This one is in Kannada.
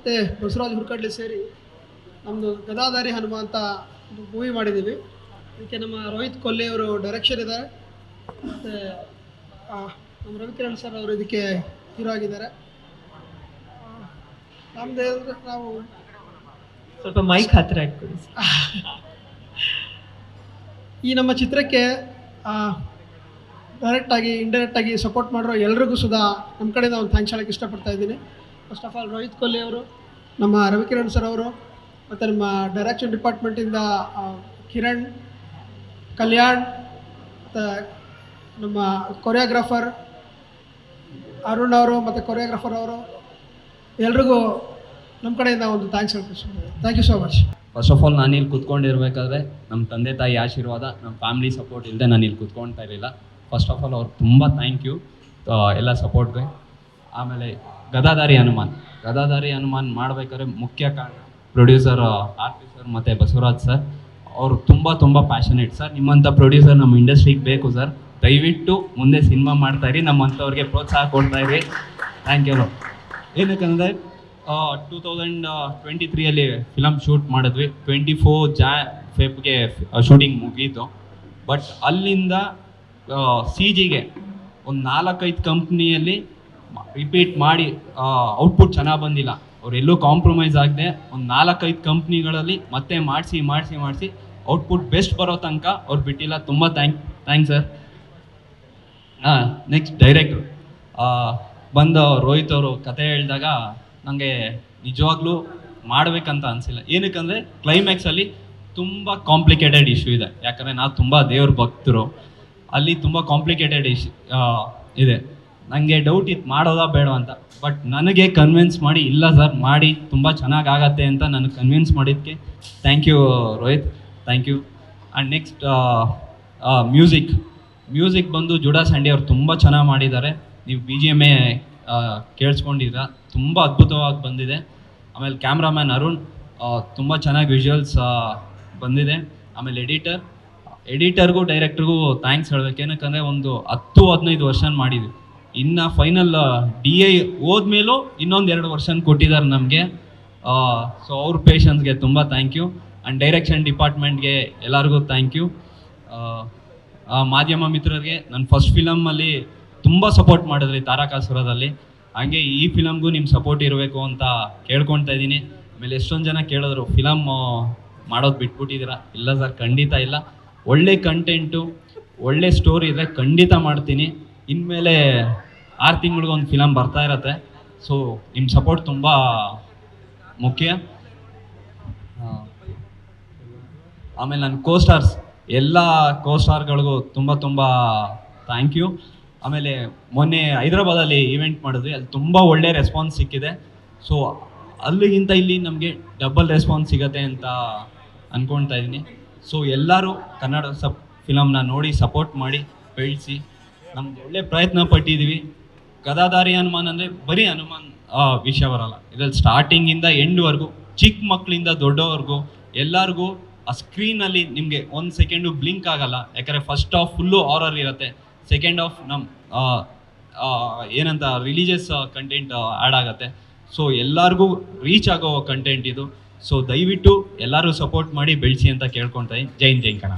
ಮತ್ತು ಬಸವರಾಜ್ ಹುರ್ಕಡ್ಲಿ ಸೇರಿ ನಮ್ಮದು ಗದಾಧಾರಿ ಹನುಮ ಅಂತ ಒಂದು ಮೂವಿ ಮಾಡಿದ್ದೀವಿ. ಇದಕ್ಕೆ ನಮ್ಮ ರೋಹಿತ್ ಕೊಹ್ಲಿ ಅವರು ಡೈರೆಕ್ಷನ್ ಇದ್ದಾರೆ. ಮತ್ತು ನಮ್ಮ ರವಿಕಿರಣ್ ಸರ್ ಅವರು ಇದಕ್ಕೆ ಹೀರೋ ಆಗಿದ್ದಾರೆ. ನಮ್ಮದು ಹೇಳಿದ್ರೆ ನಾವು ಸ್ವಲ್ಪ ಮೈಕ್ ಹತ್ತಿರ ಈ ನಮ್ಮ ಚಿತ್ರಕ್ಕೆ ಡೈರೆಕ್ಟಾಗಿ ಇಂಡೈರೆಕ್ಟಾಗಿ ಸಪೋರ್ಟ್ ಮಾಡಿರೋ ಎಲ್ರಿಗೂ ಸುಧಾ ನಮ್ಮ ಕಡೆಯಿಂದ ಒಂದು ಥ್ಯಾಂಕ್ಸ್ ಹೇಳಕ್ಕೆ ಇಷ್ಟಪಡ್ತಾ ಇದ್ದೀನಿ. First of all Rohit Kohli ಅವರು, ನಮ್ಮ ರವಿಕಿರಣ್ ಸರ್ ಅವರು, ಮತ್ತು ನಮ್ಮ ಡೈರೆಕ್ಷನ್ ಡಿಪಾರ್ಟ್ಮೆಂಟಿಂದ ಕಿರಣ್, ಕಲ್ಯಾಣ್, ಮತ್ತು ನಮ್ಮ ಕೊರಿಯೋಗ್ರಾಫರ್ ಅರುಣ್ ಅವರು, ಮತ್ತು ಕೊರಿಯೋಗ್ರಾಫರ್ ಅವರು, ಎಲ್ರಿಗೂ ನಮ್ಮ ಕಡೆಯಿಂದ ಒಂದು ಥ್ಯಾಂಕ್ಸ್ ಹೇಳ್ತೀನಿ thank you so much first of all ನಾನು ಇಲ್ಲಿ ಕುತ್ಕೊಂಡಿರ್ಬೇಕಾದ್ರೆ ನಮ್ಮ ತಂದೆ ತಾಯಿ ಆಶೀರ್ವಾದ ನಮ್ಮ ಫ್ಯಾಮಿಲಿ ಸಪೋರ್ಟ್ ಇಲ್ಲದೆ ನಾನು ಇಲ್ಲಿ ಕುತ್ಕೊಳ್ತಾ ಇರಲಿಲ್ಲ. ಫಸ್ಟ್ ಆಫ್ ಆಲ್ ಅವ್ರಿಗೆ ತುಂಬ ಥ್ಯಾಂಕ್ ಯು ಎಲ್ಲ ಸಪೋರ್ಟ್ಗೆ ಆಮೇಲೆ ಗದಾಧಾರಿ ಹನುಮಾನ್. ಗದಾಧಾರಿ ಹನುಮಾನ್ ಮಾಡಬೇಕಾದ್ರೆ ಮುಖ್ಯ ಕಾರಣ ಪ್ರೊಡ್ಯೂಸರ್ ಆರ್ತಿ ಸರ್ ಮತ್ತು ಬಸವರಾಜ್ ಸರ್ ಅವರು ತುಂಬ ತುಂಬ ಪ್ಯಾಷನೇಟ್ ಸರ್ ನಿಮ್ಮಂಥ ಪ್ರೊಡ್ಯೂಸರ್ ನಮ್ಮ ಇಂಡಸ್ಟ್ರಿಗೆ ಬೇಕು ಸರ್ ದಯವಿಟ್ಟು ಮುಂದೆ ಸಿನಿಮಾ ಮಾಡ್ತಾ ಇರಿ ನಮ್ಮಂಥವ್ರಿಗೆ ಪ್ರೋತ್ಸಾಹ ಕೊಡ್ತಾ ಇರಿ. ಥ್ಯಾಂಕ್ ಯು ಏನಕ್ಕಂದರೆ ಟೂ ತೌಸಂಡ್ ಟ್ವೆಂಟಿ ತ್ರೀಯಲ್ಲಿ ಫಿಲಮ್ ಶೂಟ್ ಮಾಡಿದ್ವಿ. ಟ್ವೆಂಟಿ ಫೋರ್ ಜಾ ಫೆಬ್ಗೆ ಶೂಟಿಂಗ್ ಮುಗೀತು. ಬಟ್ ಅಲ್ಲಿಂದ ಸಿ ಜಿಗೆ ಒಂದು ನಾಲ್ಕೈದು ಕಂಪ್ನಿಯಲ್ಲಿ ರಿಪೀಟ್ ಮಾಡಿ ಔಟ್ಪುಟ್ ಚೆನ್ನಾಗಿ ಬಂದಿಲ್ಲ. ಅವ್ರು ಎಲ್ಲೂ ಕಾಂಪ್ರಮೈಸ್ ಆಗದೆ ಒಂದು ನಾಲ್ಕೈದು ಕಂಪ್ನಿಗಳಲ್ಲಿ ಮತ್ತೆ ಮಾಡಿಸಿ ಮಾಡಿಸಿ ಮಾಡಿಸಿ ಔಟ್ಪುಟ್ ಬೆಸ್ಟ್ ಬರೋ ತನಕ ಅವ್ರು ಬಿಟ್ಟಿಲ್ಲ. ತುಂಬ ಥ್ಯಾಂಕ್ ಥ್ಯಾಂಕ್ಸ್ ಸರ್ ಹಾಂ ನೆಕ್ಸ್ಟ್ ಡೈರೆಕ್ಟ್ರು ಬಂದ ರೋಹಿತ್ ಅವರು ಕತೆ ಹೇಳಿದಾಗ ನನಗೆ ನಿಜವಾಗ್ಲೂ ಮಾಡಬೇಕಂತ ಅನಿಸಿಲ್ಲ. ಏನಕ್ಕಂದರೆ ಕ್ಲೈಮ್ಯಾಕ್ಸಲ್ಲಿ ತುಂಬ ಕಾಂಪ್ಲಿಕೇಟೆಡ್ ಇಶ್ಯೂ ಇದೆ. ಯಾಕಂದರೆ ನಾವು ತುಂಬ ದೇವ್ರ ಭಕ್ತರು. ಅಲ್ಲಿ ತುಂಬ ಕಾಂಪ್ಲಿಕೇಟೆಡ್ ಇಶ್ ಇದೆ. ನನಗೆ ಡೌಟ್ ಇತ್ತು ಮಾಡೋದಾ ಬೇಡ ಅಂತ. ಬಟ್ ನನಗೆ ಕನ್ವಿನ್ಸ್ ಮಾಡಿ, ಇಲ್ಲ ಸರ್ ಮಾಡಿ, ತುಂಬ ಚೆನ್ನಾಗಿ ಆಗತ್ತೆ ಅಂತ ನನಗೆ ಕನ್ವಿನ್ಸ್ ಮಾಡಿದ್ದಕ್ಕೆ thank you Rohit thank you and next music music ಬಂದು ಜುಡಾ ಸ್ಯಾಂಡಿ ಅವ್ರು ತುಂಬ ಚೆನ್ನಾಗಿ ಮಾಡಿದ್ದಾರೆ. ನೀವು ಬಿ ಜಿ ಎಂ ಎ ಕೇಳಿಸ್ಕೊಂಡಿದ್ದೀರಾ. ತುಂಬ ಅದ್ಭುತವಾಗಿ ಬಂದಿದೆ. ಆಮೇಲೆ ಕ್ಯಾಮ್ರಾಮ್ಯಾನ್ ಅರುಣ್ ತುಂಬ ಚೆನ್ನಾಗಿ ವಿಜುವಲ್ಸ್ ಬಂದಿದೆ. ಆಮೇಲೆ ಎಡಿಟರ್ ಎಡಿಟರ್ಗೂ ಡೈರೆಕ್ಟರ್ಗೂ ಥ್ಯಾಂಕ್ಸ್ ಹೇಳ್ಬೇಕು. ಏನಕ್ಕಂದರೆ, ಒಂದು ಹತ್ತು ಹದಿನೈದು ವರ್ಷನ್ ಮಾಡಿದ್ವಿ. ಇನ್ನು ಫೈನಲ್ ಡಿ ಐ ಹೋದ್ಮೇಲೂ ಇನ್ನೊಂದು ಎರಡು ವರ್ಷನ್ ಕೊಟ್ಟಿದ್ದಾರೆ ನಮಗೆ. ಸೊ ಅವ್ರ ಪೇಷನ್ಸ್ಗೆ ತುಂಬ ಥ್ಯಾಂಕ್ ಯು ಆ್ಯಂಡ್ ಡೈರೆಕ್ಷನ್ ಡಿಪಾರ್ಟ್ಮೆಂಟ್ಗೆ ಎಲ್ಲರಿಗೂ ಥ್ಯಾಂಕ್ ಯು ಮಾಧ್ಯಮ ಮಿತ್ರರಿಗೆ ನನ್ನ ಫಸ್ಟ್ ಫಿಲಮಲ್ಲಿ ತುಂಬ ಸಪೋರ್ಟ್ ಮಾಡಿದ್ರಿ ತಾರಕಾಸುರದಲ್ಲಿ. ಹಾಗೆ ಈ ಫಿಲಮ್ಗೂ ನಿಮ್ಮ ಸಪೋರ್ಟ್ ಇರಬೇಕು ಅಂತ ಕೇಳ್ಕೊತಾ ಇದ್ದೀನಿ. ಆಮೇಲೆ ಎಷ್ಟೊಂದು ಜನ ಕೇಳಿದ್ರು, ಫಿಲಮ್ ಮಾಡೋದು ಬಿಟ್ಬಿಟ್ಟಿದ್ದೀರಾ ಇಲ್ಲ ಸರ್, ಖಂಡಿತ ಇಲ್ಲ. ಒಳ್ಳೆ ಕಂಟೆಂಟು ಒಳ್ಳೆ ಸ್ಟೋರಿ ಇದೆ ಖಂಡಿತ ಮಾಡ್ತೀನಿ. ಇನ್ಮೇಲೆ ಆರು ತಿಂಗಳಿಗೆ ಒಂದು ಫಿಲಮ್ ಬರ್ತಾ ಇರತ್ತೆ. ಸೊ ನಿಮ್ಮ ಸಪೋರ್ಟ್ ತುಂಬ ಮುಖ್ಯ. ಆಮೇಲೆ ನನ್ನ ಕೋ ಸ್ಟಾರ್ಸ್ ಎಲ್ಲ ಕೋ ಸ್ಟಾರ್ಗಳಿಗೂ ತುಂಬ ತುಂಬ ಥ್ಯಾಂಕ್ ಯು ಆಮೇಲೆ ಮೊನ್ನೆ ಹೈದ್ರಾಬಾದಲ್ಲಿ ಈವೆಂಟ್ ಮಾಡಿದ್ವಿ, ಅಲ್ಲಿ ತುಂಬ ಒಳ್ಳೆ ರೆಸ್ಪಾನ್ಸ್ ಸಿಕ್ಕಿದೆ. ಸೊ ಅಲ್ಲಿಗಿಂತ ಇಲ್ಲಿ ನಮಗೆ ಡಬಲ್ ರೆಸ್ಪಾನ್ಸ್ ಸಿಗತ್ತೆ ಅಂತ ಅಂದ್ಕೊಳ್ತಾ ಇದ್ದೀನಿ. ಸೊ ಎಲ್ಲರೂ ಕನ್ನಡ ಸಪ್ ಫಿಲಮ್ನ ನೋಡಿ ಸಪೋರ್ಟ್ ಮಾಡಿ, ಬೆಳೆಸಿ ನಮ್ದು ಒಳ್ಳೆ ಪ್ರಯತ್ನ ಪಟ್ಟಿದ್ದೀವಿ ಗದಾಧಾರಿ ಹನುಮಾನ್ ಅಂದರೆ ಬರೀ ಹನುಮಾನ್ ವಿಷಯ ಬರಲ್ಲ. ಇದ್ರಲ್ಲಿ ಸ್ಟಾರ್ಟಿಂಗಿಂದ ಎಂಡ್ವರೆಗೂ ಚಿಕ್ಕ ಮಕ್ಕಳಿಂದ ದೊಡ್ಡವರೆಗೂ ಎಲ್ಲರಿಗೂ ಆ ಸ್ಕ್ರೀನಲ್ಲಿ ನಿಮಗೆ ಒಂದು ಸೆಕೆಂಡು ಬ್ಲಿಂಕ್ ಆಗಲ್ಲ. ಯಾಕಂದರೆ ಫಸ್ಟ್ ಆಫ್ ಫುಲ್ಲು ಆರರ್ ಇರುತ್ತೆ. ಸೆಕೆಂಡ್ ಆಫ್ ನಮ್ಮ ಏನಂತ ರಿಲಿಜಿಯಸ್ ಕಂಟೆಂಟ್ ಆ್ಯಡ್ ಆಗುತ್ತೆ. ಸೊ ಎಲ್ಲರಿಗೂ ರೀಚ್ ಆಗೋ ಕಂಟೆಂಟ್ ಇದು. ಸೊ ದಯವಿಟ್ಟು ಎಲ್ಲರೂ ಸಪೋರ್ಟ್ ಮಾಡಿ ಬೆಳೆಸಿ ಅಂತ ಕೇಳ್ಕೊತಾ ಜೈನ್ ಜೈನ್ ಕಣ